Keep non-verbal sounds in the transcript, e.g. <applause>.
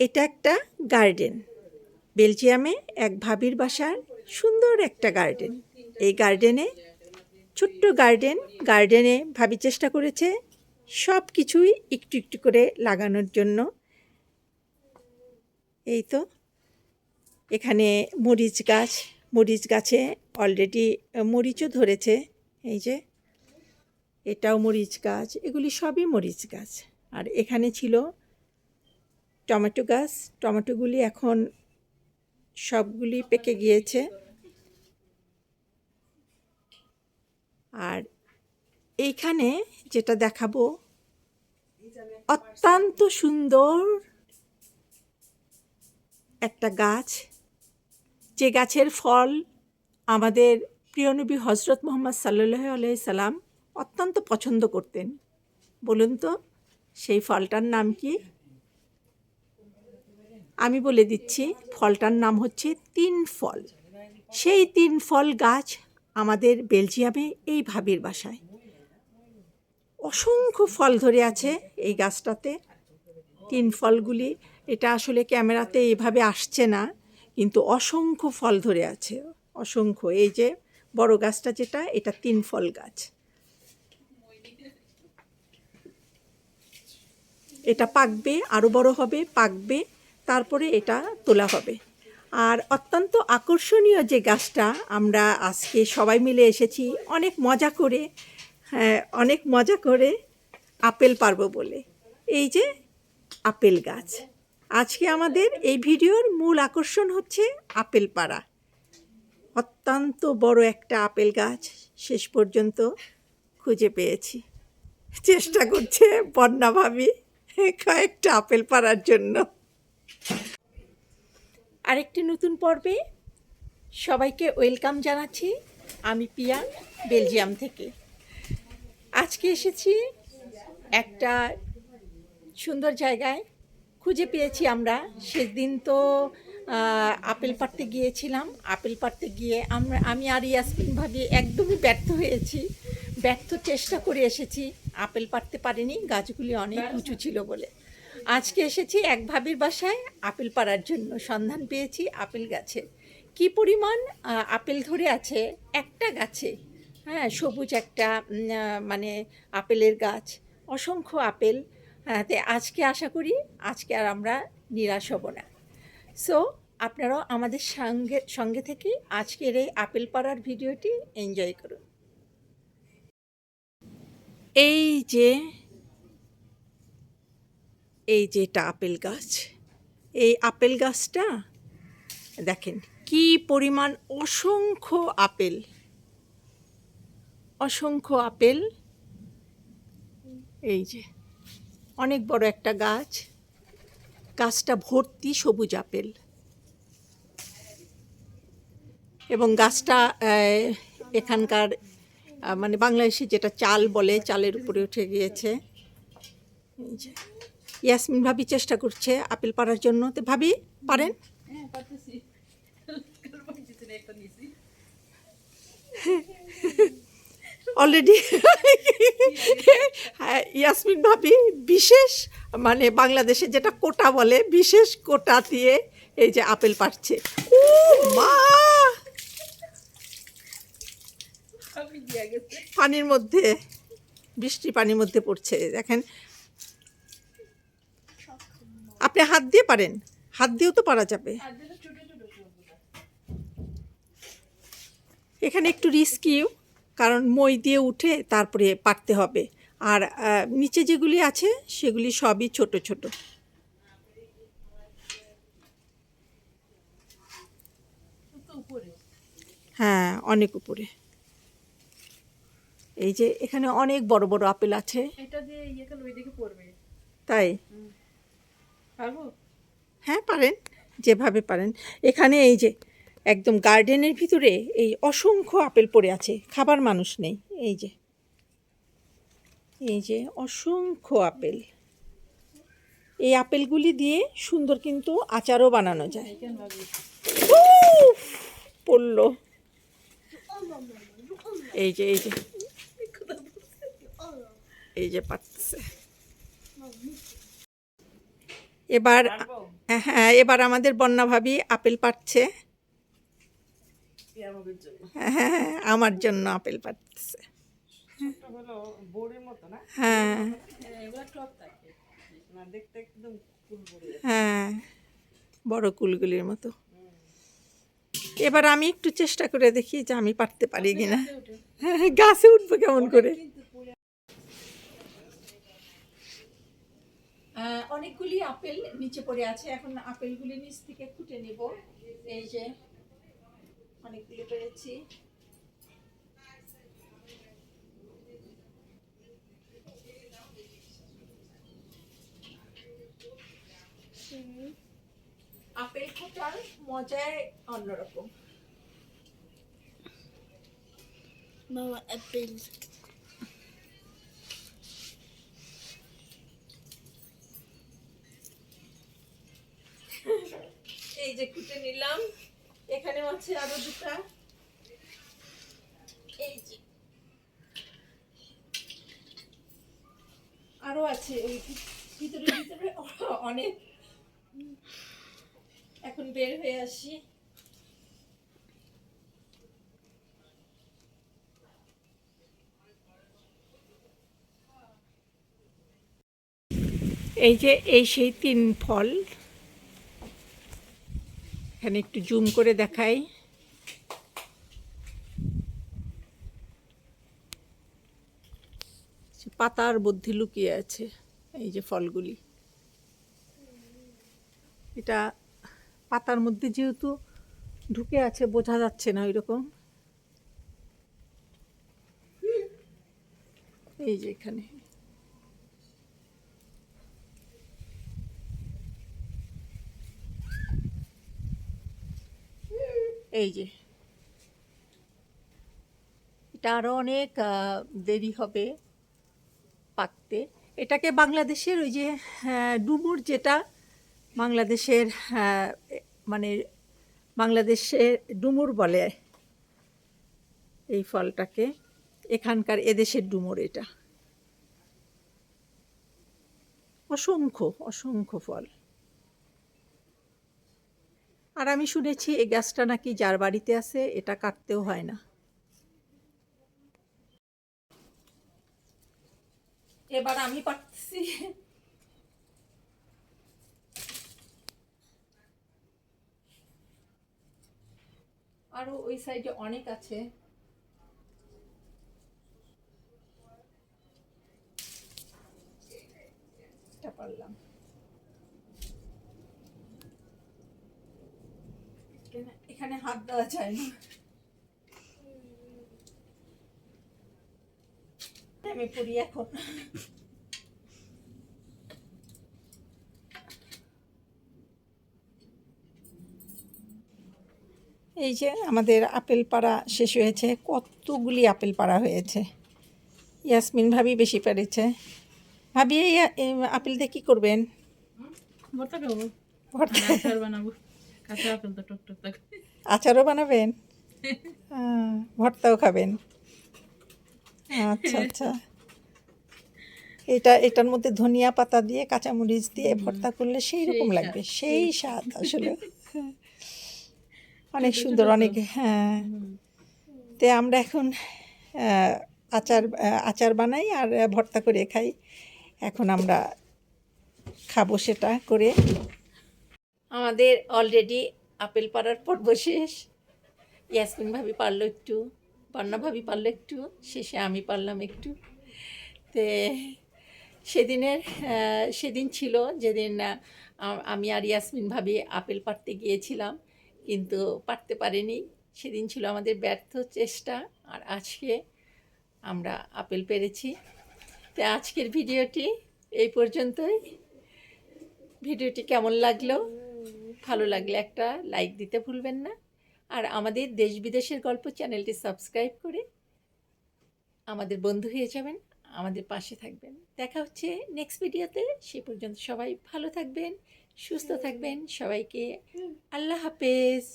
এটা একটা গার্ডেন। বেলজিয়ামে এক ভাবির বাসার সুন্দর একটা গার্ডেন। এই গার্ডেনে ছোট্ট গার্ডেন, গার্ডেনে ভাবি চেষ্টা করেছে সব কিছুই একটু একটু করে লাগানোর জন্য। এই তো, এখানে মরিচ গাছ, মরিচ গাছে অলরেডি মরিচও ধরেছে। এই যে, এটাও মরিচ গাছ, এগুলি সবই মরিচ গাছ। আর এখানে ছিল টমেটো গাছ, টমেটোগুলি এখন সবগুলি পেকে গিয়েছে। আর এইখানে যেটা দেখাবো, অত্যন্ত সুন্দর একটা গাছ। যে গাছের ফল আমাদের প্রিয় নবী হজরত মোহাম্মদ সাল্লাহ আলাই সাল্লাম অত্যন্ত পছন্দ করতেন। বলুন তো, সেই ফলটার নাম কি? আমি বলে দিচ্ছি, ফলটার নাম হচ্ছে তিন ফল। সেই তিন ফল গাছ আমাদের বেলজিয়ামে এই ভাবির বাসায়। অসংখ্য ফল ধরে আছে এই গাছটাতে। তিন ফলগুলি, এটা আসলে ক্যামেরাতে এভাবে আসছে না, কিন্তু অসংখ্য ফল ধরে আছে। অসংখ্য, এই যে বড় গাছটা যেটা, এটা তিন ফল গাছ। এটা পাকবে আরও বড় হবে, পাকবে। তারপরে এটা তোলা হবে। আর অত্যন্ত আকর্ষণীয় যে গাছটা আমরা আজকে সবাই মিলে এসেছি, অনেক মজা করে হ্যাঁ অনেক মজা করে আপেল পারব বলে। এই যে আপেল গাছ। আজকে আমাদের এই ভিডিওর মূল আকর্ষণ হচ্ছে আপেল পাড়া। অত্যন্ত বড় একটা আপেল গাছ, শেষ পর্যন্ত খুঁজে পেয়েছি। চেষ্টা করছে বন্যা ভাবি কয়েকটা আপেল পাড়ার জন্য। আরেকটি নতুন পর্বে সবাইকে ওয়েলকাম জানাচ্ছি। আমি পিয়া, বেলজিয়াম থেকে। আজকে এসেছি একটা সুন্দর জায়গায়। খুঁজে পেয়েছি আমরা। সেদিন তো আপেল পাড়তে গিয়েছিলাম। আপেল পাড়তে গিয়ে আমরা, আমি আর ইয়াসমিন ভাবি একদমই ব্যর্থ হয়েছি। ব্যর্থ চেষ্টা করে এসেছি। আপেল পাড়তে পারিনি। গাছগুলি অনেক উঁচু ছিল বলে। আজকে এসেছি এক ভাবির বাসায়, আপেল পাড়ার জন্য সন্ধান পেয়েছি আপেল গাছে। কি পরিমাণ আপেল ধরে আছে? একটা গাছে। হ্যাঁ সবুজ একটা মানে আপেলের গাছ। অসংখ্য আপেল। হ্যাঁ তে আজকে আশা করি, আজকে আর আমরা নিরাশ হব না। সো আপনারাও আমাদের সঙ্গে সঙ্গে থেকে আজকের এই আপেল পাড়ার ভিডিওটি এনজয় করুন। এই যে এই যে এটা আপেল গাছ, এই আপেল গাছটা, দেখেন কি পরিমাণ অসংখ্য আপেল অসংখ্য আপেল। এই যে অনেক বড় একটা গাছ, গাছটা ভর্তি সবুজ আপেল। এবং গাছটা এখানকার মানে বাংলাদেশে যেটা চাল বলে, চালের উপরে উঠে গিয়েছে। এই যে ইয়াসমিন ভাবি চেষ্টা করছে আপেল পাড়ার জন্য। তো ভাবি পারেন? অলরেডি। ইয়াসমিন ভাবি বিশেষ মানে বাংলাদেশে যেটা কোটা বলে বিশেষ কোটা দিয়ে এই যে আপেল পাচ্ছে ও মা! পানির মধ্যে বৃষ্টি পানির মধ্যে পড়ছে দেখেন। আপনি হাত দিয়ে পারেন। হাত দিয়েও তো পারা যাবে। এখানে একটু রিস্কিও কারণ মই দিয়ে উঠে তারপরে পারতে হবে। আর নিচে যেগুলি আছে সেগুলি সবই ছোট ছোট। হ্যাঁ অনেক উপরে। এই যে এখানে অনেক বড় বড় আপেল আছে। এটা দিয়ে ইয়ে পড়বে। তাই? হ্যাঁ পারেন, যেভাবে পারেন। এখানে এই যে একদম গার্ডেনের ভিতরে এই অসংখ্য আপেল পড়ে আছে, খাবার মানুষ নেই, এই যে। এই যে অসংখ্য আপেল। এই আপেলগুলি দিয়ে সুন্দর কিন্তু আচারও বানানো যায়। পড়ল। এই যে এই যে। এই যে পাচ্ছে। এবার হ্যাঁ এবার আমাদের বন্যা ভাবি আপেল পাচ্ছে আমাদের হ্যাঁ আমার জন্য আপেল পাচ্ছে হ্যাঁ। হ্যাঁ বড় কুলগুলির মতো। এবার আমি একটু চেষ্টা করে দেখি যে আমি পারতে পারি কিনা। হ্যাঁ গাছে উঠবো কেমন করে? অনেকগুলি আপেল নিচে পড়ে আছে। এখন আপেলগুলি নিচ থেকে খুঁটে নিব। এই যে অনেকগুলি পেরেছি আপেল খোটার মজাই অন্যরকম। Mama apples. এই যে কুটে নিলাম। এখানে আছে আরও এই যে। আরও আছে ওই ভিতরে ভিতরে। <laughs> অনেক। এখন বের হয়ে আসি। এই যে, এই সেই তিন ফল। এখানে একটু জুম করে দেখাই। পাতার মধ্যে লুকিয়ে আছে, এই যে ফলগুলি। এটা পাতার মধ্যে যেহেতু ঢুকে আছে, বোঝা যাচ্ছে না ওইরকম। এই যে এখানে। এই যে। এটা আরও অনেক দেরি হবে পাকতে। এটাকে বাংলাদেশের ওই যে ডুমুর যেটা বাংলাদেশের মানে বাংলাদেশে ডুমুর বলে এই ফলটাকে, এখানকার এদেশের ডুমুর এটা। অসংখ্য অসংখ্য ফল। আর আমি শুনেছি এই গাছটা নাকি যার বাড়িতে আছে, এটা কাটতেও হয় না। এবার আমি পাচ্ছি আরও ওই সাইডে অনেক আছে এটা পারলাম এখানে- হাত দেওয়া যায় না। আমি পড়ি এখন। এই যে আমাদের আপেল পাড়া শেষ হয়েছে কতগুলি আপেল পাড়া হয়েছে? ইয়াসমিন ভাবি বেশি পেরেছে। ভাবি এই আপেল দিয়ে কী করবেন? ভর্তা খাব। ভর্তা। বানাবো কাঁচা আপেল তো টক আচারও বানাবেন? <laughs> ভর্তাও খাবেন? আচ্ছা আচ্ছা। এটা এটার মধ্যে ধনিয়া পাতা দিয়ে কাঁচামরিচ দিয়ে ভর্তা করলে সেই রকম লাগবে সেই স্বাদ আসলে। <laughs> অনেক সুন্দর অনেক হ্যাঁ। তে আমরা এখন আচার আচার বানাই আর ভর্তা করে খাই। এখন আমরা খাব সেটা করে। আমাদের অলরেডি আপেল পাড়ার পর্ব শেষ। ইয়াসমিন ভাবি পারল একটু বন্যা ভাবি পারল একটু, শেষে আমি পারলাম একটু। তে সেদিনের সেদিন ছিল যেদিন আমি আর ইয়াসমিন ভাবি আপেল পাড়তে গিয়েছিলাম, কিন্তু পারতে পারিনি। সেদিন ছিল আমাদের ব্যর্থ চেষ্টা, আর আজকে আমরা আপেল পেরেছি। তো আজকের ভিডিওটি এই পর্যন্তই। ভিডিওটি কেমন লাগল? ভালো লাগলে একটা লাইক দিতে ভুলবেন না। আর আমাদের দেশ বিদেশের গল্প চ্যানেলটি সাবস্ক্রাইব করে আমাদের বন্ধু হয়ে যাবেন আমাদের পাশে থাকবেন। দেখা হচ্ছে নেক্সট ভিডিওতে সে পর্যন্ত সবাই ভালো থাকবেন সুস্থ থাকবেন। সবাইকে আল্লাহ হাফেজ।